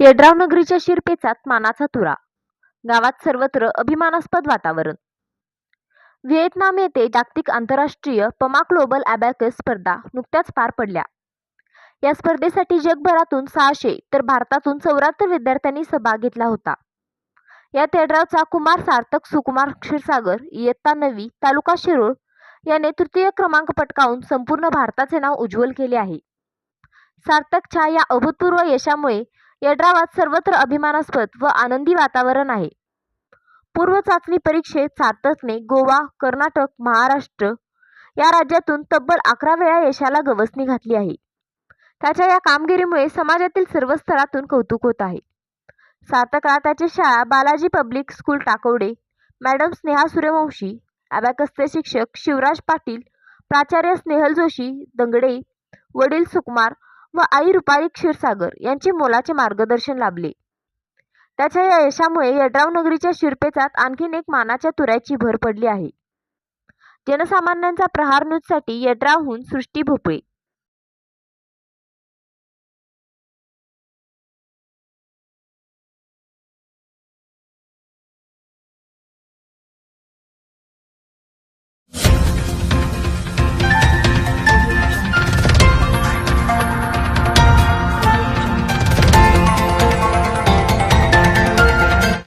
येड्राव नगरीच्या शिरपेचात मानाचा तुरा. गावात सर्वत्र अभिमानास्पद वातावरण. व्हिएतनाम येथे जागतिक आंतरराष्ट्रीय पमा ग्लोबल अबॅकस स्पर्धा नुकत्याच पार पडल्या. या स्पर्धेसाठी जगभरातून सहाशे तर भारतातून चौऱ्याहत्तर विद्यार्थ्यांनी सहभाग घेतला होता. या येड्रावचा कुमार सार्थक सुकुमार क्षीरसागर इयत्ता नवी तालुका शिरूर याने तृतीय क्रमांक पटकावून संपूर्ण भारताचे नाव उज्ज्वल केले आहे. सार्थकच्या या अभूतपूर्व यशामुळे येड्रावात सर्वत्र अभिमानास्पद व आनंदी वातावरण आहे. पूर्व चाचणी परीक्षेत सार्थकने गोवा कर्नाटक महाराष्ट्र या राज्यातून तब्बल अकरा वेळा यशाला गवसणी घातली आहे. त्याच्या या कामगिरीमुळे समाजातील सर्व स्तरातून कौतुक होत आहे. सार्थकला त्याची शाळा Balaji public school Takawade madam Sneha Suryavanshi अबॅकसचे शिक्षक शिवराज पाटील प्राचार्य स्नेहल जोशी दंगडे वडील सुकुमार व आई रुपाली क्षीरसागर यांचे मोलाचे मार्गदर्शन लाभले. त्याच्या या यशामुळे यड्राव नगरीच्या शिरपेचात आणखीन एक मानाच्या तुऱ्याची भर पडली आहे. जनसामान्यांचा प्रहार न्यूजसाठी यड्रावहून सृष्टी भोपळे.